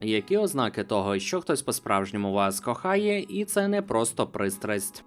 Які ознаки того, що хтось по-справжньому вас кохає, і це не просто пристрасть.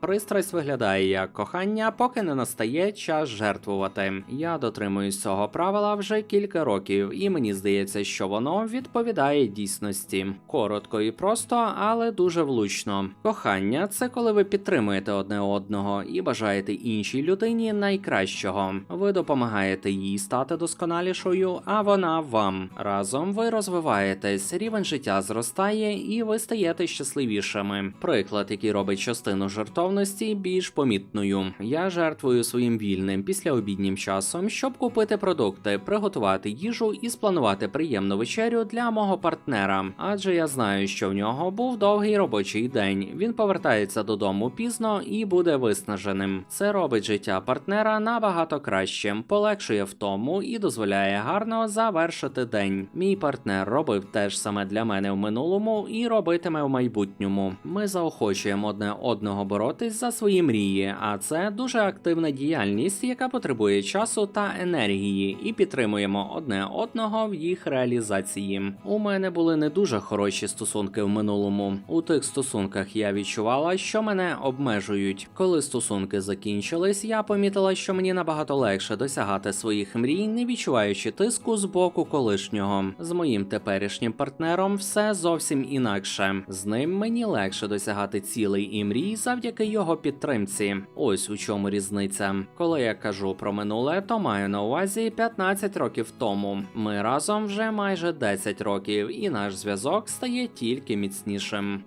Пристрасть виглядає як кохання, поки не настає час жертвувати. Я дотримуюсь цього правила вже кілька років, і мені здається, що воно відповідає дійсності. Коротко і просто, але дуже влучно. Кохання це коли ви підтримуєте одне одного і бажаєте іншій людині найкращого. Ви допомагаєте їй стати досконалішою, а вона вам. Разом ви розвиваєтесь, рівень життя зростає, і ви стаєте щасливішими. Приклад, який робить частину жертовності більш помітною. Я жертвую своїм вільним післяобіднім часом, щоб купити продукти, приготувати їжу і спланувати приємну вечерю для мого партнера. Адже я знаю, що в нього був довгий робочий день. Він повертається додому пізно і буде виснаженим. Це робить життя партнера набагато кращим, полегшує втому і дозволяє гарно завершити день. Мій партнер робив те ж саме для мене в минулому і робитиме в майбутньому. Ми заохочуємо одне одного боротись за свої мрії, а це дуже активна діяльність, яка потребує часу та енергії, і підтримуємо одне одного в їх реалізації. У мене були не дуже хороші стосунки в минулому. У тих стосунках я відчувала, що мене обмежують. Коли стосунки закінчились, я помітила, що мені набагато легше досягати своїх мрій, не відчуваючи тиску з боку колишнього. З моїм теперішнім партнером все зовсім інакше. З ним мені легше досягати цілей і мрій завдяки його підтримці. Ось у чому різниця. Коли я кажу про минуле, то маю на увазі 15 років тому. Ми разом вже майже 10 років, і наш зв'язок стає тільки міцнішим.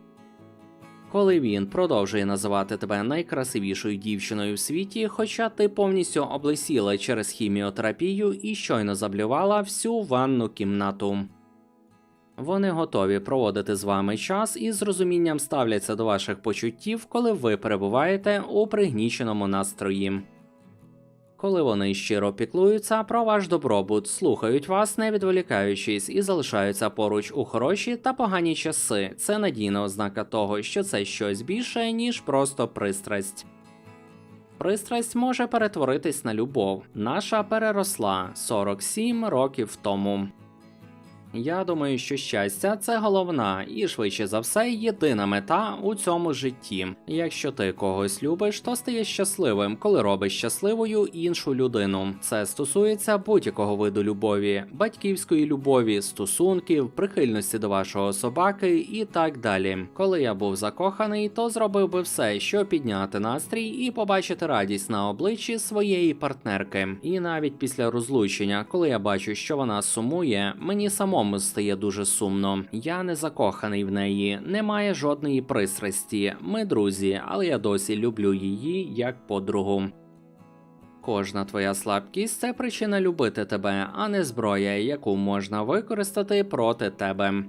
Коли він продовжує називати тебе найкрасивішою дівчиною в світі, хоча ти повністю облесіла через хіміотерапію і щойно заблювала всю ванну кімнату. Вони готові проводити з вами час і з розумінням ставляться до ваших почуттів, коли ви перебуваєте у пригніченому настрої. Коли вони щиро піклуються про ваш добробут, слухають вас, не відволікаючись, і залишаються поруч у хороші та погані часи, це надійна ознака того, що це щось більше, ніж просто пристрасть. Пристрасть може перетворитись на любов. Наша переросла 47 років тому. Я думаю, що щастя це головна і швидше за все єдина мета у цьому житті. Якщо ти когось любиш, то стаєш щасливим, коли робиш щасливою іншу людину. Це стосується будь-якого виду любові, батьківської любові, стосунків, прихильності до вашого собаки і так далі. Коли я був закоханий, то зробив би все, щоб підняти настрій і побачити радість на обличчі своєї партнерки. І навіть після розлучення, коли я бачу, що вона сумує, мені самому стає дуже сумно. Я не закоханий в неї, немає жодної пристрасті. Ми друзі, але я досі люблю її як подругу. Кожна твоя слабкість це причина любити тебе, а не зброя, яку можна використати проти тебе.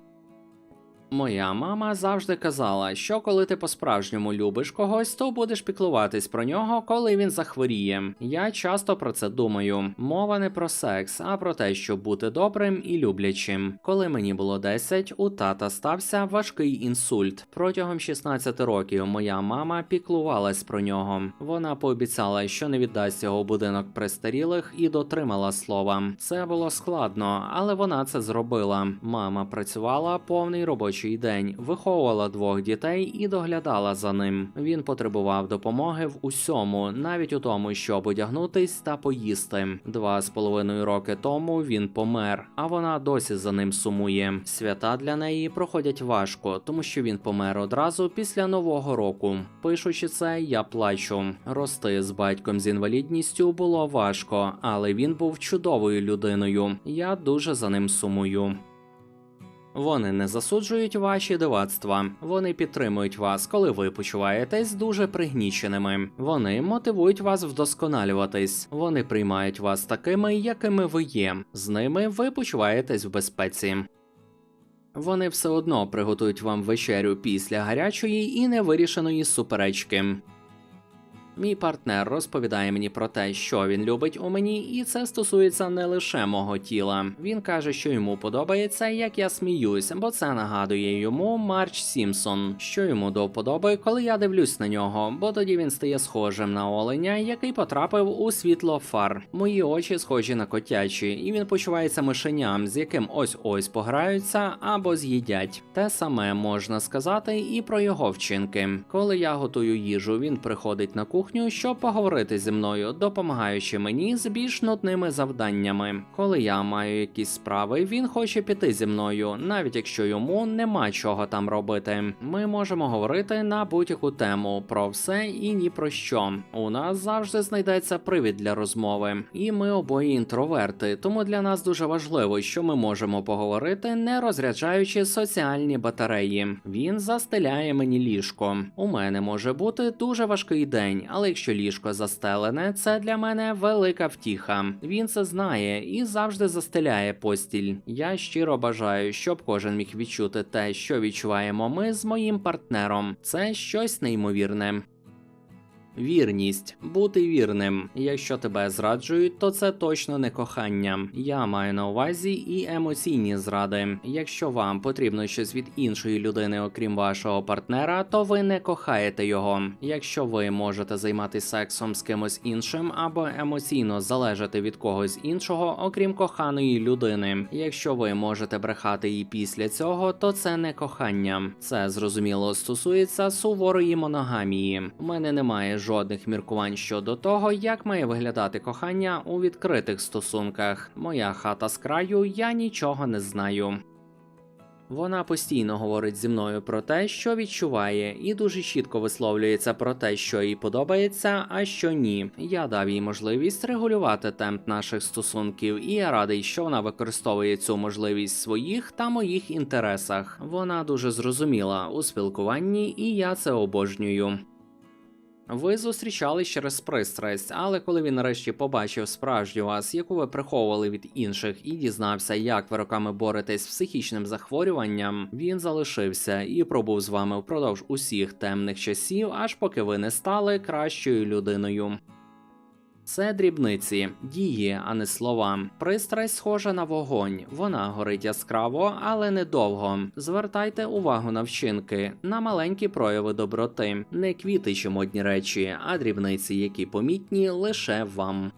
Моя мама завжди казала, що коли ти по-справжньому любиш когось, то будеш піклуватись про нього, коли він захворіє. Я часто про це думаю. Мова не про секс, а про те, щоб бути добрим і люблячим. Коли мені було 10, у тата стався важкий інсульт. Протягом 16 років моя мама піклувалась про нього. Вона пообіцяла, що не віддасть його будинок престарілих і дотримала слова. Це було складно, але вона це зробила. Мама працювала повний робочий день, виховувала двох дітей і доглядала за ним. Він потребував допомоги в усьому, навіть у тому, щоб одягнутись та поїсти. Два з половиною роки тому він помер, а вона досі за ним сумує. Свята для неї проходять важко, тому що він помер одразу після нового року. Пишучи це, я плачу. Рости з батьком з інвалідністю було важко, але він був чудовою людиною. Я дуже за ним сумую. Вони не засуджують ваші дивацтва, вони підтримують вас, коли ви почуваєтесь дуже пригніченими. Вони мотивують вас вдосконалюватись. Вони приймають вас такими, якими ви є. З ними ви почуваєтесь в безпеці. Вони все одно приготують вам вечерю після гарячої і невирішеної суперечки. Мій партнер розповідає мені про те, що він любить у мені, і це стосується не лише мого тіла. Він каже, що йому подобається, як я сміюсь, бо це нагадує йому Марч Сімпсон, що йому до вподоби, коли я дивлюсь на нього, бо тоді він стає схожим на оленя, який потрапив у світло фар. Мої очі схожі на котячі, і він почувається мишеням, з яким ось ось пограються або з'їдять. Те саме можна сказати і про його вчинки. Коли я готую їжу, він приходить на кухню, щоб поговорити зі мною, допомагаючи мені з більш нудними завданнями. Коли я маю якісь справи, він хоче піти зі мною, навіть якщо йому нема чого там робити. Ми можемо говорити на будь-яку тему про все і ні про що. У нас завжди знайдеться привід для розмови, і ми обоє інтроверти, тому для нас дуже важливо, що ми можемо поговорити, не розряджаючи соціальні батареї. Він застеляє мені ліжко. У мене може бути дуже важкий день, але якщо ліжко застелене, це для мене велика втіха. Він це знає і завжди застеляє постіль. Я щиро бажаю, щоб кожен міг відчути те, що відчуваємо ми з моїм партнером. Це щось неймовірне. Вірність бути вірним. Якщо тебе зраджують, то це точно не кохання. Я маю на увазі і емоційні зради. Якщо вам потрібно щось від іншої людини, окрім вашого партнера, то ви не кохаєте його. Якщо ви можете займатися сексом з кимось іншим або емоційно залежати від когось іншого, окрім коханої людини. Якщо ви можете брехати і після цього, то це не кохання. Це зрозуміло стосується суворої моногамії. У мене немає жодних міркувань щодо того, як має виглядати кохання у відкритих стосунках. Моя хата з краю, я нічого не знаю. Вона постійно говорить зі мною про те, що відчуває, і дуже чітко висловлюється про те, що їй подобається, а що ні. Я дав їй можливість регулювати темп наших стосунків, і я радий, що вона використовує цю можливість в своїх та моїх інтересах. Вона дуже зрозуміла у спілкуванні, і я це обожнюю. Ви зустрічались через пристрасть, але коли він нарешті побачив справжню вас, яку ви приховували від інших, і дізнався, як ви роками боретесь з психічним захворюванням, він залишився і пробув з вами впродовж усіх темних часів, аж поки ви не стали кращою людиною. Це дрібниці, дії, а не слова. Пристрасть схожа на вогонь. Вона горить яскраво, але недовго. Звертайте увагу на вчинки, на маленькі прояви доброти, не квіти чи модні речі, а дрібниці, які помітні лише вам.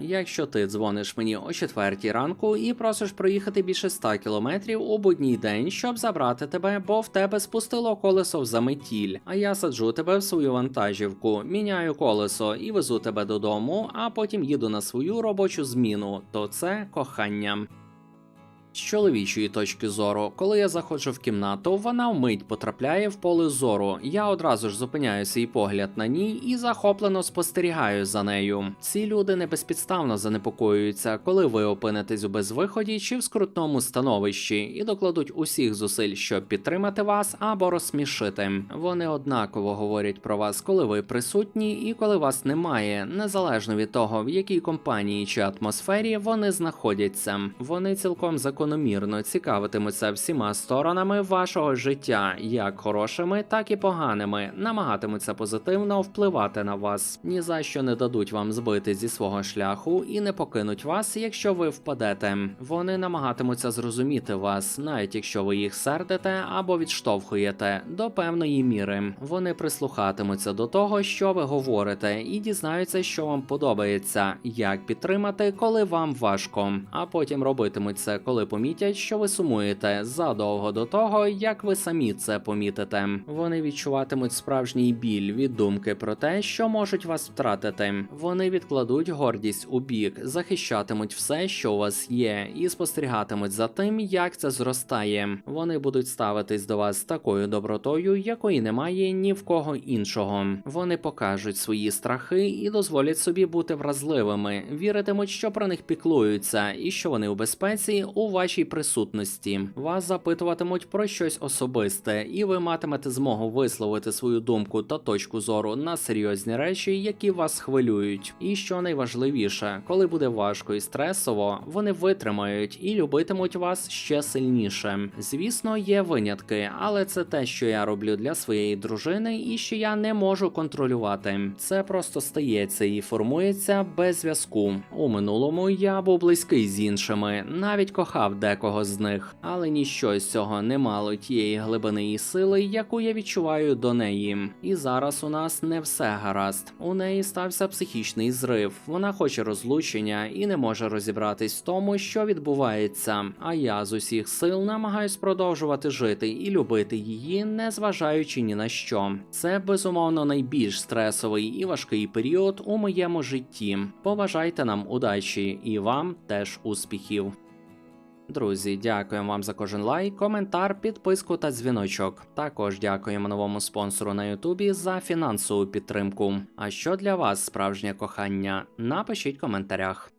Якщо ти дзвониш мені о четвертій ранку і просиш проїхати більше 100 кілометрів у будній день, щоб забрати тебе, бо в тебе спустило колесо в заметіль, а я саджу тебе в свою вантажівку, міняю колесо і везу тебе додому, а потім їду на свою робочу зміну, то це кохання. З чоловічої точки зору, коли я заходжу в кімнату, вона вмить потрапляє в поле зору. Я одразу ж зупиняю свій погляд на ній і захоплено спостерігаю за нею. Ці люди не безпідставно занепокоюються, коли ви опинитесь у безвиході чи в скрутному становищі, і докладуть усіх зусиль, щоб підтримати вас або розсмішити. Вони однаково говорять про вас, коли ви присутні і коли вас немає, незалежно від того, в якій компанії чи атмосфері вони знаходяться. Вони цілком закономірно цікавитимуться всіма сторонами вашого життя, як хорошими, так і поганими, намагатимуться позитивно впливати на вас. Ні за що не дадуть вам збити зі свого шляху і не покинуть вас, якщо ви впадете. Вони намагатимуться зрозуміти вас, навіть якщо ви їх сердите або відштовхуєте до певної міри. Вони прислухатимуться до того, що ви говорите, і дізнаються, що вам подобається, як підтримати, коли вам важко, а потім робитимуть це, коли помітять, що ви сумуєте задовго до того, як ви самі це помітите. Вони відчуватимуть справжній біль від думки про те, що можуть вас втратити. Вони відкладуть гордість у бік, захищатимуть все, що у вас є, і спостерігатимуть за тим, як це зростає. Вони будуть ставитись до вас такою добротою, якої немає ні в кого іншого. Вони покажуть свої страхи і дозволять собі бути вразливими, віритимуть, що про них піклуються, і що вони у безпеці у вашій вашій присутності. Вас запитуватимуть про щось особисте, і ви матимете змогу висловити свою думку та точку зору на серйозні речі, які вас хвилюють. І що найважливіше, коли буде важко і стресово, вони витримають і любитимуть вас ще сильніше. Звісно, є винятки, але це те, що я роблю для своєї дружини, і що я не можу контролювати. Це просто стається і формується без зв'язку. У минулому я був близький з іншими, навіть кохав декого з них, але ніщо з цього не мало тієї глибини і сили, яку я відчуваю до неї. І зараз у нас не все гаразд. У неї стався психічний зрив. Вона хоче розлучення і не може розібратись в тому, що відбувається. А я з усіх сил намагаюсь продовжувати жити і любити її, не зважаючи ні на що. Це безумовно найбільш стресовий і важкий період у моєму житті. Побажайте нам удачі і вам теж успіхів. Друзі, дякуємо вам за кожен лайк, коментар, підписку та дзвіночок. Також дякуємо новому спонсору на Ютубі за фінансову підтримку. А що для вас справжнє кохання? Напишіть в коментарях.